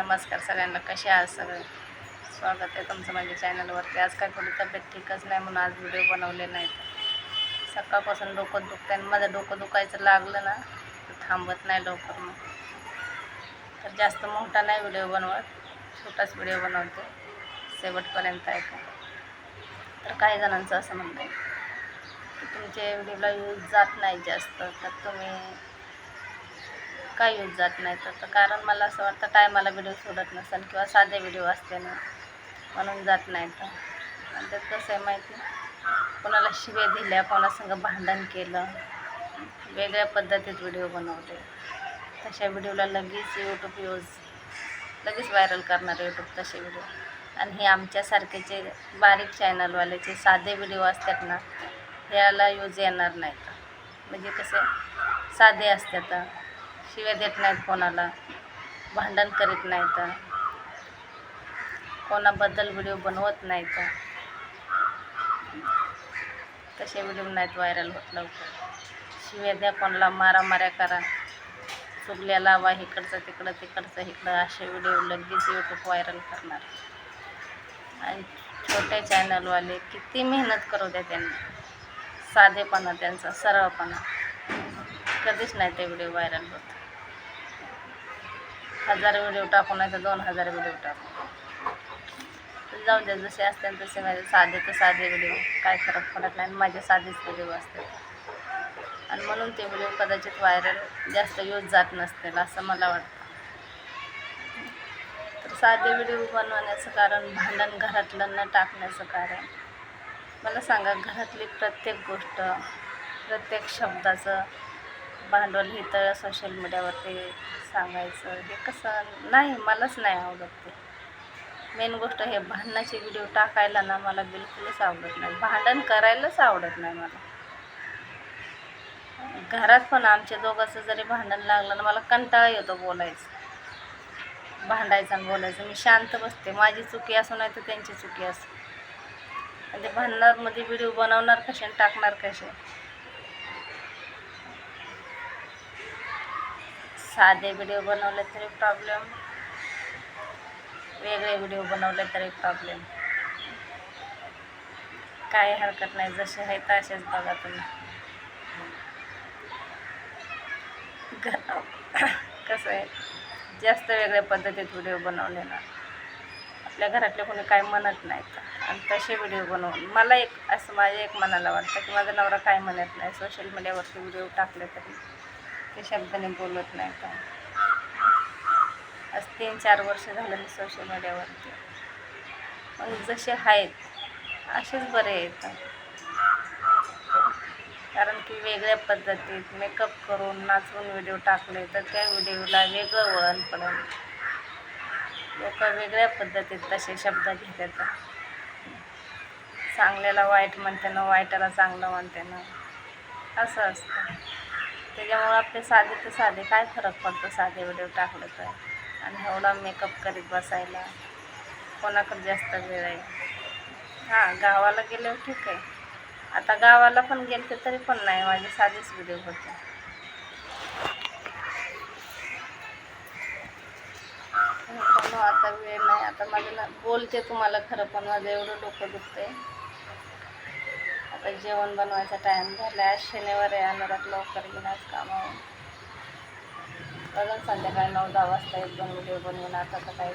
नमस्कार सगळ्यांना कसे आहात सगळे? स्वागत आहे तुमचं माझ्या चॅनलवरती. आज काय थोडी तब्येत ठीकच नाही म्हणून आज व्हिडिओ बनवले नाहीत. सकाळपासून डोकं दुखतं आणि माझं डोकं दुखायचं लागलं ना तर थांबत नाही लवकर मग. तर जास्त मोठा नाही व्हिडिओ बनवत छोटाच व्हिडिओ बनवते. शेवटपर्यंत ऐका. तर काही जणांचं असं म्हणतं आहे की तुमच्या व्हिडिओला यूज जात नाही जास्त तर तुम्ही काय यूज जात नाही. तर कारण मला असं वाटतं टायमाला व्हिडिओ सोडत नसेल किंवा साधे व्हिडिओ असते ना म्हणून जात नाही तर. आणि त्यात कसं आहे माहिती? कोणाला शिवे दिल्या कोणासंग भांडण केलं. वेगळ्या पद्धतीत व्हिडिओ बनवले. तशा व्हिडिओला लगेच यूट्यूब यूज लगेच व्हायरल करणार यूट्यूब तसे व्हिडिओ आणि हे आमच्यासारखेचे बारीक चॅनलवाल्याचे साधे व्हिडिओ असतात ना याला यूज येणार नाहीत. म्हणजे कसे साधे असतात. शिव्या देत नाहीत कोणाला भांडण करीत नाहीत. कोणाबद्दल व्हिडिओ बनवत नाहीत. तसे व्हिडिओ नाहीत व्हायरल होत लवकर. शिव्या द्या कोणाला मारामाऱ्या करा. चुगल्या लावा इकडचं तिकडं तिकडचं इकडं असे व्हिडिओ लगेच यूट्यूब व्हायरल करणार. आणि छोटे चॅनलवाले किती मेहनत करू द्या त्यांनी. साधेपणा त्यांचा सरळपणा. कधीच नाही ते व्हिडिओ व्हायरल होत. हजार व्हिडिओ टाकू नाही तर दोन हजार व्हिडिओ टाकू. जाऊन जाऊ दे जसे असते तसे माझे साधे तर साधे व्हिडिओ. काय फरक पडत नाही आणि माझे साधेच व्हिडिओ असतात आणि म्हणून ते व्हिडिओ कदाचित व्हायरल जास्त यूज जात नसतील असं मला वाटतं. तर साधे व्हिडिओ बनवण्याचं कारण भांडण घरातलं न टाकण्याचं कारण. मला सांगा घरातली प्रत्येक गोष्ट प्रत्येक शब्दाचं भांडवल हे तर सोशल मीडियावरती सांगायचं. हे कसं? नाही मलाच नाही आवडत ते. मेन गोष्ट हे भांडणाचे व्हिडिओ टाकायला ना मला बिलकुलच आवडत नाही. भांडण करायलाच आवडत नाही मला. घरात पण आमच्या दोघांचं जरी भांडण लागलं ना मला कंटाळा येतो बोलायचं. भांडायचं आणि बोलायचं. मी शांत बसते. माझी चुकी असो नाही तर त्यांची चुकी असो. आणि ते भांडणारमध्ये व्हिडिओ बनवणार कसे आणि टाकणार कसे? साधे व्हिडिओ बनवले तरी प्रॉब्लेम वेगळे व्हिडिओ बनवले तरी प्रॉब्लेम काही हरकत नाही जसे आहे तसेच बघा तुम्ही. घ- कसं आहे? जास्त वेगळ्या पद्धतीत व्हिडिओ बनवले ना. आपल्या घरातले कोणी काय म्हणत नाहीत आणि तसे व्हिडिओ बनवून. मला एक असं माझ्या एक मनाला वाटतं की माझा नवरा काय म्हणत नाही? सोशल मीडियावरती व्हिडिओ टाकले तरी. ते शब्दाने बोलत नाही का? आज तीन चार वर्ष झालं मी सोशल मीडियावरती मग जसे आहेत असेच बरे आहेत कारण की वेगळ्या पद्धतीत मेकअप करून नाचवून व्हिडिओ टाकले तर त्या व्हिडिओला वेगळं वळण पडेल. लोक वेगळ्या पद्धतीत तसे शब्द घेतात. चांगल्याला वाईट म्हणते ना वाईटाला चांगलं म्हणते ना. असं असतं. त्याच्यामुळं आपले साधे ते साधे काय फरक पडतो साधे व्हिडिओ टाकलं तर? आणि एवढा मेकअप करीत बसायला कोणाकडे जास्त वेळ आहे? हां गावाला गेल्यावर ठीक आहे. आता गावाला पण गेलते तरी पण नाही माझे साधेच व्हिडिओ होते. आता वेळ नाही आता माझं ना बोलते तुम्हाला खरं पण माझं एवढं डोकं दुखतंय. आता जेवण बनवायचा टाईम झाला आहे शनिवार आहे अनुराग लवकर येईन आज कामावर. अजून संध्याकाळी नऊ दहा वाजता एक दोन व्हिडिओ बनवून आता तर काही